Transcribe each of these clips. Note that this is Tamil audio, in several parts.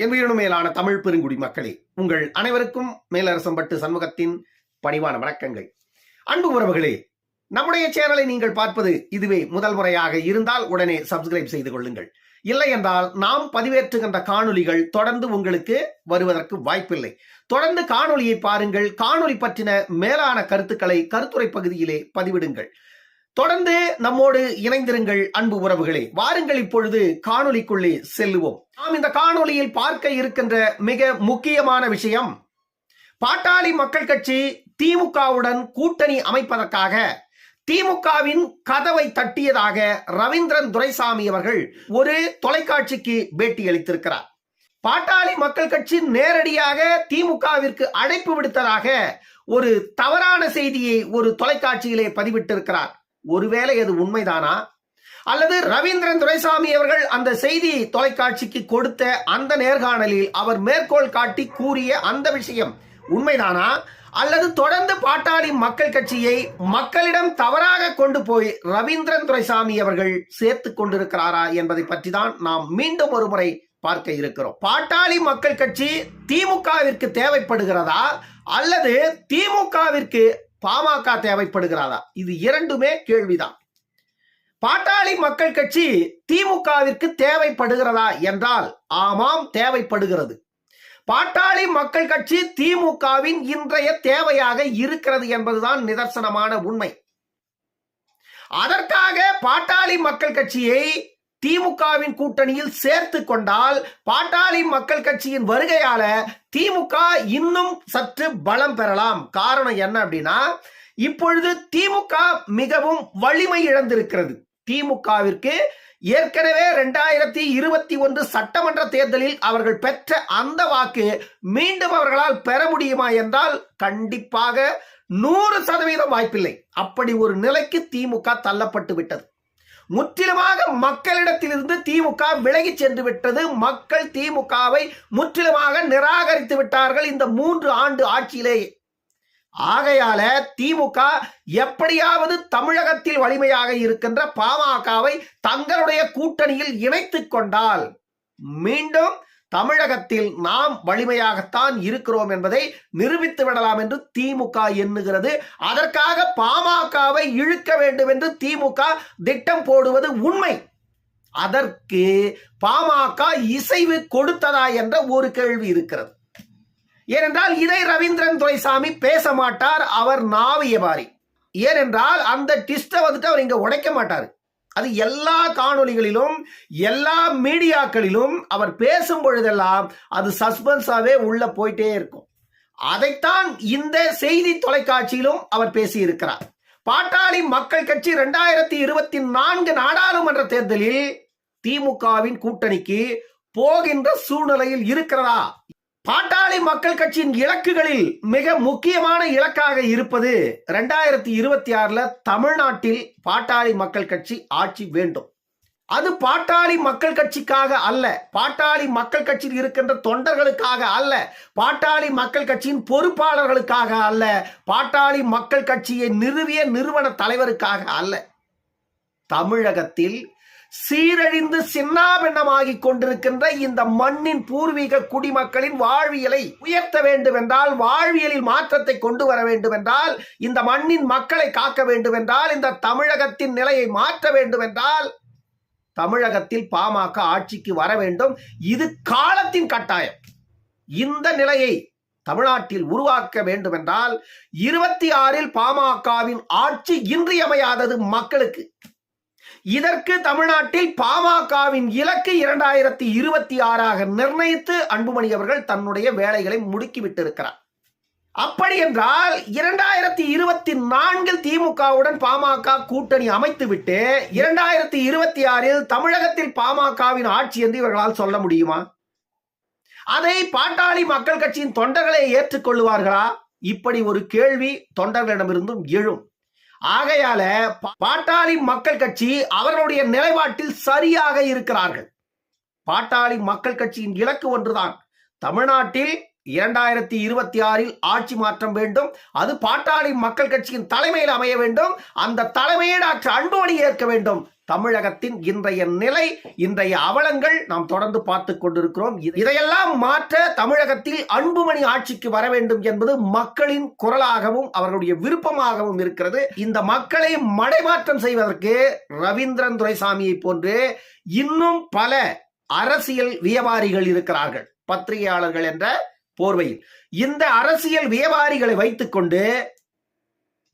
என் மேலான தமிழ் பெருங்குடி மக்களே உங்கள் அனைவருக்கும் மேலரசம்பட்டு சண்முகத்தின் பணிவான வணக்கங்கள். அன்பு உறவுகளே நம்முடைய சேனலை நீங்கள் பார்ப்பது இதுவே முதல் முறையாக இருந்தால் உடனே சப்ஸ்கிரைப் செய்து கொள்ளுங்கள். இல்லை என்றால் நாம் பதிவேற்றுகின்ற காணொலிகள் தொடர்ந்து உங்களுக்கு வருவதற்கு வாய்ப்பில்லை. தொடர்ந்து காணொலியை பாருங்கள் காணொலி பற்றின மேலான கருத்துக்களை கருத்துரை பகுதியிலே பதிவிடுங்கள். தொடர்ந்து நம்மோடு இணைந்திருங்கள் அன்பு உறவுகளே. வாருங்கள் இப்பொழுது காணொளிக்குள்ளே செல்லுவோம். நாம் இந்த காணொலியில் பார்க்க இருக்கின்ற மிக முக்கியமான விஷயம் பாட்டாளி மக்கள் கட்சி திமுகவுடன் கூட்டணி அமைப்பதற்காக திமுகவின் கதவை தட்டியதாக ரவீந்திரன் துரைசாமி அவர்கள் ஒரு தொலைக்காட்சிக்கு பேட்டி அளித்திருக்கிறார். பாட்டாளி மக்கள் கட்சி நேரடியாக திமுகவிற்கு அழைப்பு விடுத்ததாக ஒரு தவறான செய்தியை ஒரு தொலைக்காட்சியிலே பதிவிட்டிருக்கிறார். ஒருவேளை அது உண்மைதானா? அல்லது ரவீந்திரன் துரைசாமி அவர்கள் அந்த செய்தி தொலைக்காட்சிக்கு கொடுத்த அந்த நேர்காணலில் அவர் மேற்கோள் காட்டி கூறிய அந்த விஷயம் உண்மைதானா? அல்லது தொடர்ந்து பாட்டாளி மக்கள் கட்சியை மக்களிடம் தவறாக கொண்டு போய் ரவீந்திரன் துரைசாமி அவர்கள் சேர்த்து கொண்டிருக்கிறாரா என்பதை பற்றி தான் நாம் மீண்டும் ஒரு முறை பார்க்க இருக்கிறோம். பாட்டாளி மக்கள் கட்சி திமுகவிற்கு தேவைப்படுகிறதா? அல்லது திமுகவிற்கு பாமக தேவைப்படுகிறதா இது இரண்டுமே கேள்விதான். பாட்டாளி மக்கள் கட்சி திமுகவிற்கு தேவைப்படுகிறதா என்றால் ஆமாம் தேவைப்படுகிறது. பாட்டாளி மக்கள் கட்சி திமுகவின் இன்றைய தேவையாக இருக்கிறது என்பதுதான் நிதர்சனமான உண்மை. அதற்காக பாட்டாளி மக்கள் கட்சியை திமுகவின் கூட்டணியில் சேர்த்து கொண்டால் பாட்டாளி மக்கள் கட்சியின் வருகையால திமுக இன்னும் சற்று பலம் பெறலாம். காரணம் என்ன அப்படின்னா இப்பொழுது திமுக மிகவும் வலிமை இழந்திருக்கிறது. திமுகவிற்கு ஏற்கனவே ரெண்டாயிரத்தி இருபத்தி ஒன்று சட்டமன்ற தேர்தலில் அவர்கள் பெற்ற அந்த வாக்கு மீண்டும் அவர்களால் பெற முடியுமா என்றால் கண்டிப்பாக நூறு சதவீதம் வாய்ப்பில்லை. அப்படி ஒரு நிலைக்கு திமுக தள்ளப்பட்டு விட்டது. முற்றிலுமாக மக்களிடத்திலிருந்து திமுக விலகி சென்று விட்டது. மக்கள் திமுகவை முற்றிலுமாக நிராகரித்து விட்டார்கள் இந்த மூன்று ஆண்டு ஆட்சியிலேயே ஆகையால திமுக எப்படியாவது தமிழகத்தில் வலிமையாக இருக்கின்ற பாமகவை தங்களுடைய கூட்டணியில் இணைத்துக் கொண்டால் மீண்டும் தமிழகத்தில் நாம் வலிமையாகத்தான் இருக்கிறோம் என்பதை நிரூபித்து விடலாம் என்று திமுக எண்ணுகிறது. அதற்காக பாமகவை இழுக்க வேண்டும் என்று திமுக திட்டம் போடுவது உண்மை. அதற்கு பாமக இசைவு கொடுத்ததா என்ற ஒரு கேள்வி இருக்கிறது. ஏனென்றால் இதை ரவீந்திரன் துரைசாமி பேச மாட்டார் அவர் நாவியபாரி ஏனென்றால் அந்த டிஸ்ட வந்துட்டு அவர் இங்க உடைக்க மாட்டார். அது எல்லா காணொளிகளிலும் எல்லா மீடியாக்களிலும் அவர் பேசும் பொழுதெல்லாம் அது சஸ்பென்ஸாவே உள்ள போயிட்டே இருக்கும். அதைத்தான் இந்த செய்தி தொலைக்காட்சியிலும் அவர் பேசியிருக்கிறார். பாட்டாளி மக்கள் கட்சி இரண்டாயிரத்தி இருபத்தி நான்கு நாடாளுமன்ற தேர்தலில் திமுகவின் கூட்டணிக்கு போகின்ற சூழ்நிலையில் இருக்கிறதா? பாட்டாளி மக்கள் கட்சியின் இலக்குகளில் மிக முக்கியமான இலக்காக இருப்பது ரெண்டாயிரத்தி இருபத்தி ஆறுல தமிழ்நாட்டில் பாட்டாளி மக்கள் கட்சி ஆட்சி வேண்டும். அது பாட்டாளி மக்கள் கட்சிக்காக அல்ல பாட்டாளி மக்கள் கட்சியில் இருக்கின்ற தொண்டர்களுக்காக அல்ல பாட்டாளி மக்கள் கட்சியின் பொறுப்பாளர்களுக்காக அல்ல பாட்டாளி மக்கள் கட்சியை நிறுவிய நிறுவன தலைவருக்காக அல்ல. தமிழகத்தில் சீரழிந்து சின்னாபின்னமாகி கொண்டிருக்கின்ற இந்த மண்ணின் பூர்வீக குடிமக்களின் வாழ்வியலை உயர்த்த வேண்டும் என்றால் வாழ்வியலில் மாற்றத்தை கொண்டு வர வேண்டும் என்றால் இந்த மண்ணின் மக்களை காக்க வேண்டும் என்றால் இந்த தமிழகத்தின் நிலையை மாற்ற வேண்டும் என்றால் தமிழகத்தில் பாமக ஆட்சிக்கு வர வேண்டும். இது காலத்தின் கட்டாயம். இந்த நிலையை தமிழ்நாட்டில் உருவாக்க வேண்டும் என்றால் இருபத்தி ஆறில் பாமகவின் ஆட்சி இன்றியமையாதது மக்களுக்கு. இதற்கு தமிழ்நாட்டில் பாமகவின் இலக்கு இரண்டாயிரத்தி இருபத்தி ஆறாக நிர்ணயித்து அன்புமணி அவர்கள் தன்னுடைய வேலைகளை முடுக்கிவிட்டிருக்கிறார். அப்படி என்றால் இரண்டாயிரத்தி இருபத்தி நான்கில் திமுகவுடன் பாமக கூட்டணி அமைத்துவிட்டு இரண்டாயிரத்தி இருபத்தி ஆறில் தமிழகத்தில் பாமகவின் ஆட்சி என்று இவர்களால் சொல்ல முடியுமா? அதை பாட்டாளி மக்கள் கட்சியின் தொண்டர்களை ஏற்றுக்கொள்வார்களா இப்படி ஒரு கேள்வி தொண்டர்களிடமிருந்தும் எழும். ஆகையால பாட்டாளி மக்கள் கட்சி அவர்களுடைய நிலைப்பாட்டில் சரியாக இருக்கிறார்கள். பாட்டாளி மக்கள் கட்சியின் இலக்கு ஒன்றுதான். தமிழ்நாட்டில் இரண்டாயிரத்தி இருபத்தி ஆறில் ஆட்சி மாற்றம் வேண்டும். அது பாட்டாளி மக்கள் கட்சியின் தலைமையில் அமைய வேண்டும். அந்த தலைமையை டாக்டர் அன்புமணி ஏற்க வேண்டும். தமிழகத்தின் இன்றைய நிலை இன்றைய அவலங்கள் நாம் தொடர்ந்து பார்த்து கொண்டிருக்கிறோம். இதையெல்லாம் மாற்ற தமிழகத்தில் அன்புமணி ஆட்சிக்கு வர வேண்டும் என்பது மக்களின் குரலாகவும் அவர்களுடைய விருப்பமாகவும் இருக்கிறது. இந்த மக்களை மடைமாற்றம் செய்வதற்கு ரவீந்திரன் துரைசாமியை போன்று இன்னும் பல அரசியல் வியாபாரிகள் இருக்கிறார்கள். பத்திரிகையாளர்கள் என்ற போர்வையில். இந்த அரசியல் வியாபாரிகளை வைத்துக்கொண்டு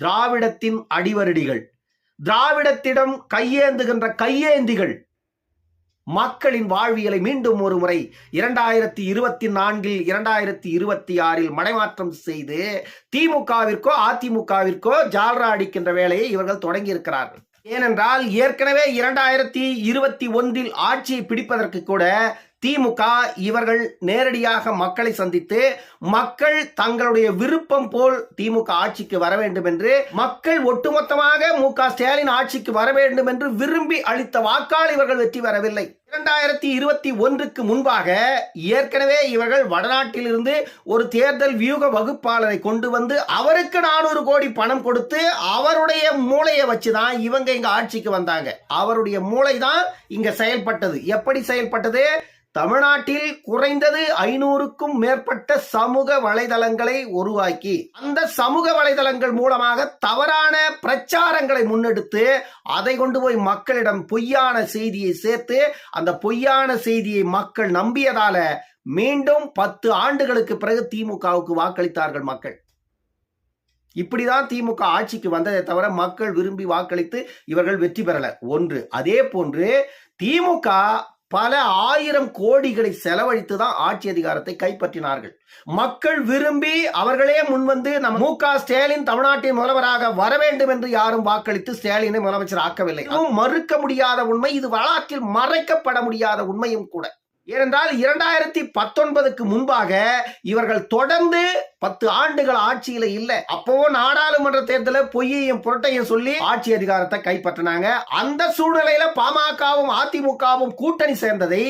திராவிடத்தின் அடிவருடிகள் திராவிடத்திடம் கையேந்துகின்ற கையேந்திகள் மக்களின் வாழ்வியலை மீண்டும் ஒரு முறை இரண்டாயிரத்தி இருபத்தி நான்கில் இரண்டாயிரத்தி இருபத்தி ஆறில் மடைமாற்றம் செய்து திமுகவிற்கோ அதிமுகவிற்கோ ஜால்ரா அடிக்கின்ற வேலையை இவர்கள் தொடங்கியிருக்கிறார்கள். ஏனென்றால் ஏற்கனவே இரண்டாயிரத்தி இருபத்தி ஒன்றில் ஆட்சியை பிடிப்பதற்கு கூட திமுக இவர்கள் நேரடியாக மக்களை சந்தித்து மக்கள் தங்களுடைய விருப்பம் போல் திமுக ஆட்சிக்கு வர வேண்டும் என்று மக்கள் ஒட்டுமொத்தமாக மு க ஸ்டாலின் ஆட்சிக்கு வர வேண்டும் என்று விரும்பி அளித்த வாக்கால் இவர்கள் வெற்றி பெறவில்லை. இரண்டாயிரத்தி இருபத்தி ஒன்றுக்கு முன்பாக ஏற்கனவே இவர்கள் வடநாட்டிலிருந்து ஒரு தேர்தல் வியூக வகுப்பாளரை கொண்டு வந்து அவருக்கு நானூறு கோடி பணம் கொடுத்து அவருடைய மூளையை வச்சு தான் இவங்க இங்க ஆட்சிக்கு வந்தாங்க. அவருடைய மூளை தான் இங்க செயல்பட்டது. எப்படி செயல்பட்டது? தமிழ்நாட்டில் குறைந்தது ஐநூறுக்கும் மேற்பட்ட சமூக வலைதளங்களை உருவாக்கி அந்த சமூக வலைதளங்கள் மூலமாக தவறான பிரச்சாரங்களை முன்னெடுத்து அதை கொண்டு போய் மக்களிடம் பொய்யான செய்தியை சேர்த்து அந்த பொய்யான செய்தியை மக்கள் நம்பியதால மீண்டும் பத்து ஆண்டுகளுக்கு பிறகு திமுகவுக்கு வாக்களித்தார்கள் மக்கள். இப்படிதான் திமுக ஆட்சிக்கு வந்ததை தவிர மக்கள் விரும்பி வாக்களித்து இவர்கள் வெற்றி பெறல. ஒன்று அதே போன்று திமுக பல ஆயிரம் கோடிகளை செலவழித்து தான் ஆட்சி அதிகாரத்தை கைப்பற்றினார்கள். மக்கள் விரும்பி அவர்களே முன்வந்து நம்ம மு க ஸ்டாலின் தமிழ்நாட்டின் முதல்வராக வர வேண்டும் என்று யாரும் வாக்களித்து ஸ்டாலினை முதலமைச்சர் ஆக்கவில்லை. மறுக்க முடியாத உண்மை இது வரலாற்றில் மறைக்கப்பட முடியாத உண்மையும் கூட. ஏனென்றால் இரண்டாயிரத்தி பத்தொன்பதுக்கு முன்பாக இவர்கள் தொடர்ந்து பத்து ஆண்டுகள் ஆட்சியில இல்லை. அப்போ நாடாளுமன்ற தேர்தல பொய்யையும் புரட்டையும் சொல்லி ஆட்சி அதிகாரத்தை கைப்பற்றினாங்க. அந்த சூழ்நிலையில பாமகவும் அதிமுகவும் கூட்டணி சேர்ந்ததை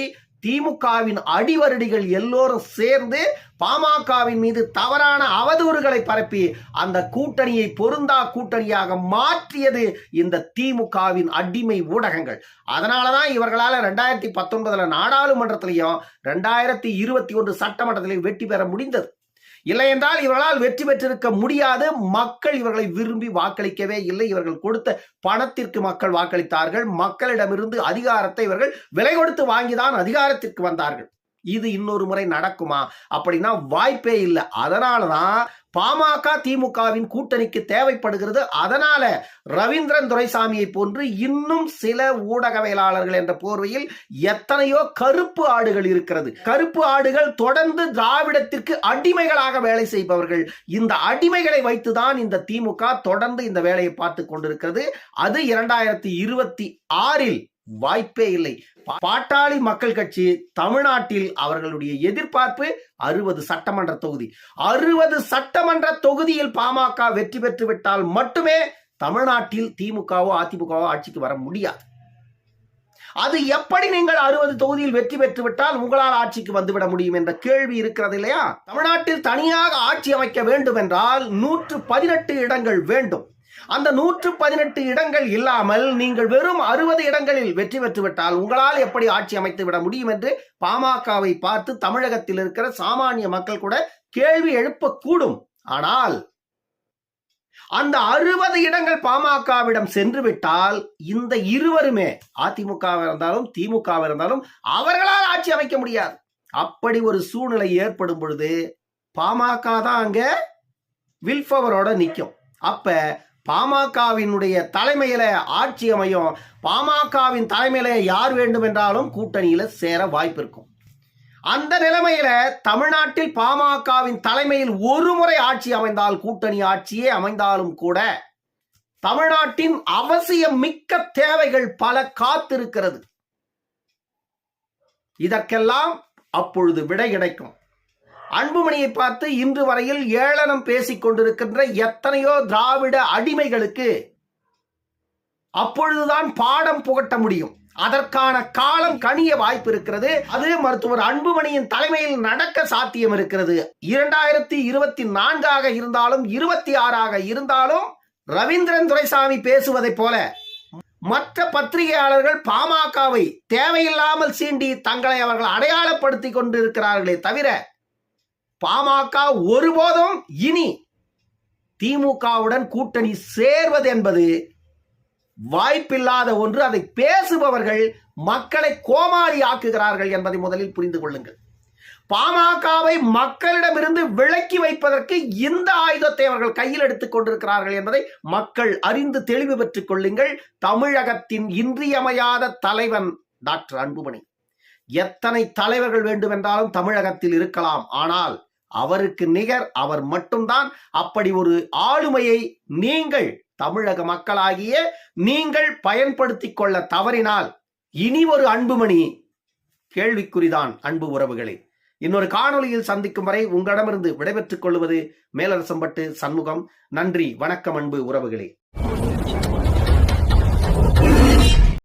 திமுகவின் அடிவருடிகள் எல்லோரும் சேர்ந்து பாமகவின் மீது தவறான அவதூறுகளை பரப்பி அந்த கூட்டணியை பொருந்தா கூட்டணியாக மாற்றியது இந்த திமுகவின் அடிமை ஊடகங்கள். அதனாலதான் இவர்களால் ரெண்டாயிரத்தி பத்தொன்பதில் நாடாளுமன்றத்திலையும் ரெண்டாயிரத்தி இருபத்தி ஒன்று சட்டமன்றத்திலையும் வெற்றி பெற முடிந்தது. இல்லையென்றால் இவர்களால் வெற்றி பெற்றிருக்க முடியாது. மக்கள் இவர்களை விரும்பி வாக்களிக்கவே இல்லை. இவர்கள் கொடுத்த பணத்திற்கு மக்கள் வாக்களித்தார்கள். மக்களிடமிருந்து அதிகாரத்தை இவர்கள் விலை கொடுத்து வாங்கிதான் அதிகாரத்திற்கு வந்தார்கள். இது இன்னொரு முறை நடக்குமா? அப்படின்னா வாய்ப்பே இல்லை. அதனாலதான் பாமக திமுகவின் கூட்டணிக்கு தேவைப்படுகிறது. அதனால ரவீந்திரன் துரைசாமியை போன்று இன்னும் சில ஊடகவியலாளர்கள் என்ற போர்வையில் எத்தனையோ கருப்பு ஆடுகள் இருக்கிறது. கருப்பு ஆடுகள் தொடர்ந்து திராவிடத்திற்கு அடிமைகளாக வேலை செய்பவர்கள். இந்த அடிமைகளை வைத்துதான் இந்த திமுக தொடர்ந்து இந்த வேலையை பார்த்து கொண்டிருக்கிறது. அது இரண்டாயிரத்தி இருபத்தி ஆறில் வாய்ப்பே இல்லை. பாட்டாளி மக்கள் கட்சி தமிழ்நாட்டில் அவர்களுடைய எதிர்பார்ப்பு அறுபது சட்டமன்ற தொகுதி. அறுபது சட்டமன்ற தொகுதியில் பாமக வெற்றி பெற்று விட்டால் மட்டுமே தமிழ்நாட்டில் திமுகவோ அதிமுகவோ ஆட்சிக்கு வர முடியாது. அது எப்படி நீங்கள் அறுபது தொகுதியில் வெற்றி பெற்று விட்டால் உங்களால் ஆட்சிக்கு வந்துவிட முடியும் என்ற கேள்வி இருக்கிறது இல்லையா? தமிழ்நாட்டில் தனியாக ஆட்சி அமைக்க வேண்டும் என்றால் நூற்று பதினெட்டு இடங்கள் வேண்டும். அந்த நூற்று பதினெட்டு இடங்கள் இல்லாமல் நீங்கள் வெறும் அறுபது இடங்களில் வெற்றி பெற்றுவிட்டால் உங்களால் எப்படி ஆட்சி அமைத்து விட முடியும் என்று பாமகவை பார்த்து தமிழகத்தில் இருக்கிற சாமானிய மக்கள் கூட கேள்வி எழுப்பக்கூடும் ஆனால் அந்த அறுபது இடங்கள் பாமகவிடம் சென்று விட்டால் இந்த இருவருமே அதிமுக இருந்தாலும் திமுக இருந்தாலும் அவர்களால் ஆட்சி அமைக்க முடியாது. அப்படி ஒரு சூழ்நிலை ஏற்படும் பொழுது பாமக தான் அங்க வில்பவரோட நிற்கும் அப்ப பாமகவினுடைய தலைமையில ஆட்சி அமையும். பாமகவின் தலைமையில யார் வேண்டும் என்றாலும் கூட்டணியில சேர வாய்ப்பு இருக்கும். அந்த நிலைமையில தமிழ்நாட்டில் பாமகவின் தலைமையில் ஒரு முறை ஆட்சி அமைந்தால் கூட்டணி ஆட்சியே அமைந்தாலும் கூட தமிழ்நாட்டின் அவசியம் மிக்க தேவைகள் பல காத்திருக்கிறது. இதற்கெல்லாம் அப்பொழுது விடை கிடைக்கும். அன்புமணியை பார்த்து இன்று வரையில் ஏளனம் பேசிக் கொண்டிருக்கின்ற எத்தனையோ திராவிட அடிமைகளுக்கு அப்பொழுதுதான் பாடம் புகட்ட முடியும். அதற்கான காலம் கனிய வாய்ப்பு இருக்கிறது. அது மருத்துவர் அன்புமணியின் தலைமையில் நடக்க சாத்தியம் இருக்கிறது. இரண்டாயிரத்தி இருபத்தி நான்காக இருந்தாலும் இருபத்தி ஆறாக இருந்தாலும் ரவீந்திரன் துரைசாமி பேசுவதைப் போல மற்ற பத்திரிகையாளர்கள் பாமகவை தேவையில்லாமல் சீண்டி தங்களை அவர்கள் அடையாளப்படுத்தி கொண்டிருக்கிறார்களே தவிர பாமக ஒருபோதும் இனி திமுகவுடன் கூட்டணி சேர்வது என்பது வாய்ப்பில்லாத ஒன்று. அதை பேசுபவர்கள் மக்களை கோமாளி ஆக்குகிறார்கள் என்பதை முதலில் புரிந்து கொள்ளுங்கள். பாமகவை மக்களிடமிருந்து விலக்கி வைப்பதற்கு இந்த ஆயுதத்தை அவர்கள் கையில் எடுத்துக் கொண்டிருக்கிறார்கள் என்பதை மக்கள் அறிந்து தெளிவு பெற்றுக் கொள்ளுங்கள். தமிழகத்தின் இன்றியமையாத தலைவன் டாக்டர் அன்புமணி. எத்தனை தலைவர்கள் வேண்டுமென்றாலும் தமிழகத்தில் இருக்கலாம். ஆனால் அவருக்கு நிகர் அவர் மட்டும்தான். அப்படி ஒரு ஆளுமையை நீங்கள் தமிழக மக்களாகிய நீங்கள் பயன்படுத்தி கொள்ள தவறினால் இனி ஒரு அன்புமணி கேள்விக்குறிதான் அன்பு உறவுகளே. இன்னொரு காணொலியில் சந்திக்கும் வரை உங்களிடமிருந்து விடைபெற்றுக் கொள்வது மேலரசம்பட்டு சண்முகம். நன்றி வணக்கம் அன்பு உறவுகளே.